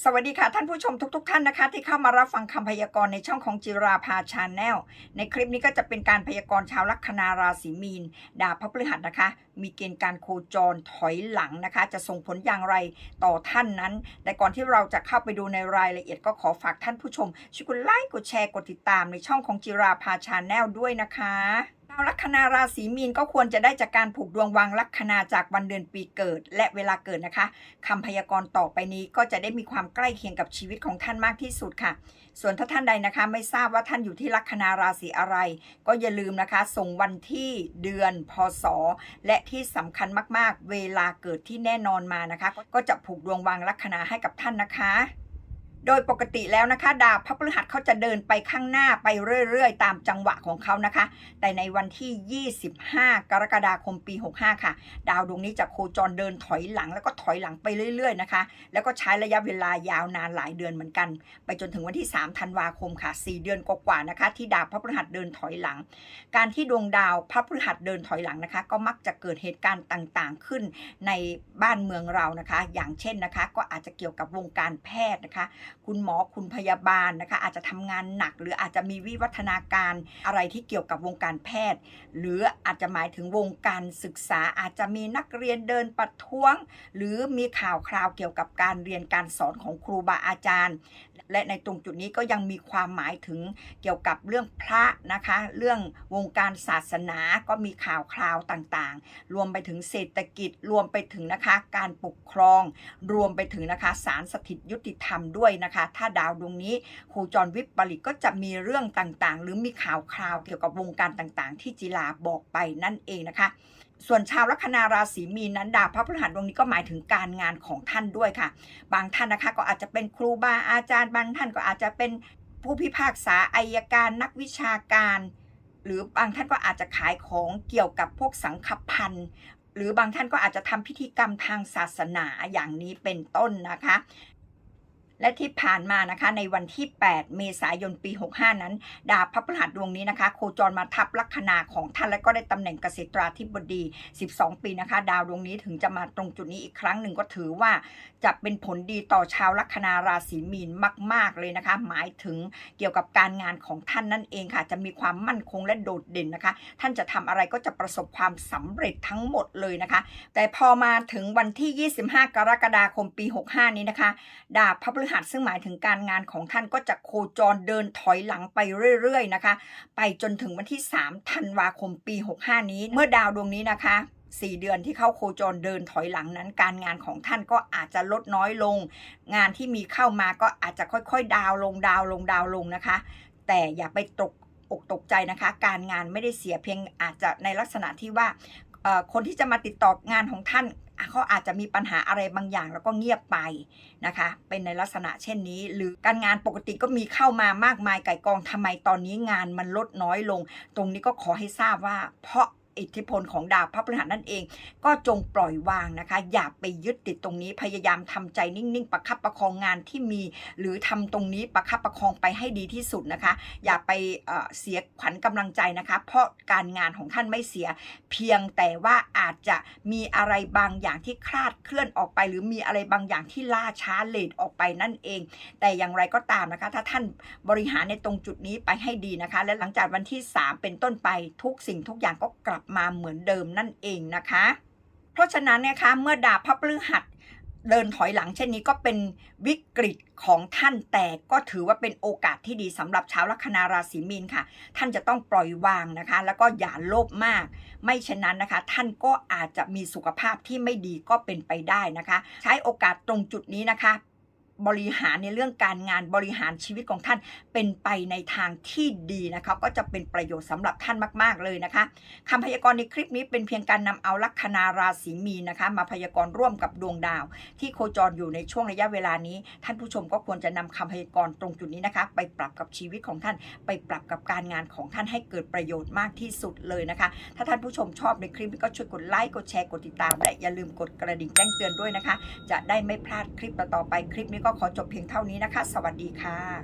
สวัสดีค่ะ ท่านผู้ชมทุก ๆ ท่านนะคะ ที่เข้ามารับฟังคำพยากรณ์ในช่องของจิราภาชาแนลในคลิปนี้ก็จะเป็นการพยากรณ์ชาวลัคนาราศีมีน ดาวพระพฤหัสนะคะ มีเกณฑ์การโคจรถอยหลังนะคะ จะส่งผลอย่างไรต่อท่านนั้น แต่ก่อนที่เราจะเข้าไปดูในรายละเอียดก็ขอฝากท่านผู้ชมช่วยกดไลค์กดแชร์กดติดตามในช่องของจิราภาชาแนลด้วยนะคะาวลัคนาราศีมีนก็ควรจะได้จากการผูกดวงวางลัคนาจากวันเดือนปีเกิด และเวลาเกิดนะคะคำพยากรณ์ต่อไปนี้ก็จะได้มีความใกล้เคียงกับชีวิตของท่านมากที่สุดค่ะ ส่วนถ้าท่านใดนะคะ ไม่ทราบว่าท่านอยู่ที่ลัคนาราศีอะไร ก็อย่าลืมนะคะ ส่งวันที่เดือนพศ และที่สำคัญมากๆ เวลาเกิดที่แน่นอนมานะคะ ก็จะผูกดวงวางลัคนาให้กับท่านนะคะ โดยปกติแล้วนะคะ ดาวพระพฤหัสเขาจะเดินไปข้างหน้าไปเรื่อยๆ ตามจังหวะของเขานะคะ แต่ในวันที่ 25 กรกฎาคมปี 65 ค่ะ ดาวดวงนี้จะโคจรเดินถอยหลังแล้วก็ถอยหลังไปเรื่อยๆนะคะ แล้วก็ใช้ระยะเวลายาวนานหลายเดือนเหมือนกัน ไปจนถึงวันที่ 3 ธันวาคมค่ะ 4 เดือนกว่าๆนะคะ ที่ดาวพระพฤหัสเดินถอยหลัง การที่ดวงดาวพระพฤหัสเดินถอยหลังนะคะ ก็มักจะเกิดเหตุการณ์ต่างๆ ขึ้นในบ้านเมืองเรานะคะ อย่างเช่นนะคะ ก็อาจจะเกี่ยวกับวงการแพทย์นะคะคุณหมอคุณพยาบาลนะคะ อาจจะทำงานหนัก หรืออาจจะมีวิวัฒนาการอะไรที่เกี่ยวกับวงการแพทย์ หรืออาจจะหมายถึงวงการศึกษาอาจจะมีนักเรียนเดินประท้วง หรือมีข่าวคราวเกี่ยวกับการเรียนการสอนของครูบาอาจารย์ และในตรงจุดนี้ก็ยังมีความหมายถึงเกี่ยวกับเรื่องพระนะคะ เรื่องวงการศาสนาก็มีข่าวคราวต่างๆ รวมไปถึงเศรษฐกิจรวมไปถึงนะคะการปกครอง รวมไปถึงนะคะศาลสถิตยุติธรรมด้วยนะคะ ถ้าดาวดวงนี้โคจรวิปริตก็จะมีเรื่องต่างๆ หรือมีข่าวคราวเกี่ยวกับวงการต่างๆ ที่จิลาบอกไปนั่นเองนะคะส่วนชาวลัคนาราศีมีนนั้นดาวพระพฤหัสดวงนี้ก็หมายถึงการงานของท่านด้วยค่ะ บางท่านนะคะก็อาจจะเป็นครูบาอาจารย์ บางท่านก็อาจจะเป็นผู้พิพากษาอายการนักวิชาการ หรือบางท่านก็อาจจะขายของเกี่ยวกับพวกสังฆพันธ์หรือบางท่านก็อาจจะทำพิธีกรรมทางศาสนาอย่างนี้เป็นต้นนะคะ และที่ผ่านมานะคะในวันที่ 8 เมษายนปี 65 นั้น ดาวพระพฤหัสดวงนี้นะคะ โคจรมาทับลัคนาของท่านและก็ได้ตำแหน่งเกษตราธิบดี 12 ปีนะคะ ดาวดวงนี้ถึงจะมาตรงจุดนี้อีกครั้งหนึ่งก็ถือว่าจะเป็นผลดีต่อชาวลัคนาราศีมีนมาก ๆ เลยนะคะ หมายถึงเกี่ยวกับการงานของท่านนั่นเองค่ะ จะมีความมั่นคงและโดดเด่นนะคะ ท่านจะทำอะไรก็จะประสบความสำเร็จทั้งหมดเลยนะคะ แต่พอมาถึงวันที่ 25 กรกฎาคมปี 65 นี้นะคะ ดาบพระพฤหัสซึ่งหมายถึงการงานของท่านก็จะโคจรเดินถอยหลังไปเรื่อยๆนะคะ ไปจนถึงวันที่ 3 ธันวาคมปี 65 นี้ เมื่อดาวดวงนี้นะคะ4เดือนที่เข้าโคจรเดินถอยหลังนั้น การงานของท่านก็อาจจะลดน้อยลง งานที่มีเข้ามาก็อาจจะค่อยๆ ดาวลงดาวลงดาวลงนะคะ แต่อย่าไปตกอกตกใจนะคะ การงานไม่ได้เสียเพียงอาจจะในลักษณะที่ว่าคนที่จะมาติดต่องานของท่าน เขาอาจจะมีปัญหาอะไรบางอย่างแล้วก็เงียบไปนะคะ เป็นในลักษณะเช่นนี้ หรือการงานปกติก็มีเข้ามามากมายไก่กองทำไมตอนนี้งานมันลดน้อยลง ตรงนี้ก็ขอให้ทราบว่าเพราะ อิทธิพลของดาวพระพฤหัสนั่นเอง ก็จงปล่อยวางนะคะ อย่าไปยึดติดตรงนี้พยายามทำใจนิ่งๆ ประคับประคองงานที่มี หรือทำตรงนี้ประคับประคองไปให้ดีที่สุดนะคะ อย่าไปเเสียขวัญกำลังใจนะคะ เพราะการงานของท่านไม่เสีย เพียงแต่ว่าอาจจะมีอะไรบางอย่างที่คลาดเคลื่อนออกไป หรือมีอะไรบางอย่างที่ล่าช้าเลทออกไปนั่นเอง แต่อย่างไรก็ตามนะคะ ถ้าท่านบริหารในตรงจุดนี้ไปให้ดีนะคะ และหลังจากวันที่ 3 เป็นต้นไปทุกสิ่งทุกอย่างก็กลับมาเหมือนเดิมนั่นเองนะคะ เพราะฉะนั้นนยคะเมื่อดาวพระพฤหัสเดินถอยหลังเช่นนี้ก็เป็นวิกฤตของท่านแต่ก็ถือว่าเป็นโอกาสที่ดีสำหรับชาวลัคนาราศีมีนค่ะ ท่านจะต้องปล่อยวางนะคะ แล้วก็อย่าโลภมาก ไม่เช่นนั้นนะคะ ท่านก็อาจจะมีสุขภาพที่ไม่ดีก็เป็นไปได้นะคะ ใช้โอกาสตรงจุดนี้นะคะ บริหารในเรื่องการงานบริหารชีวิตของท่านเป็นไปในทางที่ดีนะคะก็จะเป็นประโยชน์สำหรับท่านมาก ๆ เลยนะคะคำพยากรณ์ในคลิปนี้เป็นเพียงการนำเอาลัคนาราศีมีนะคะ มาพยากรณ์ร่วมกับดวงดาว ที่โคจรอยู่ในช่วงระยะเวลานี้ ท่านผู้ชมก็ควรจะนำคำพยากรณ์ตรงจุดนี้นะคะ ไปปรับกับชีวิตของท่าน ไปปรับกับการงานของท่านให้เกิดประโยชน์มากที่สุดเลยนะคะ ถ้าท่านผู้ชมชอบในคลิปนี้ก็ช่วยกดไลค์กดแชร์กดติดตามและอย่าลืมกดกระดิ่งแจ้งเตือนด้วยนะคะ จะได้ไม่พลาดคลิปต่อไปคลิปนี้ก็ขอจบเพียงเท่านี้นะคะ สวัสดีค่ะ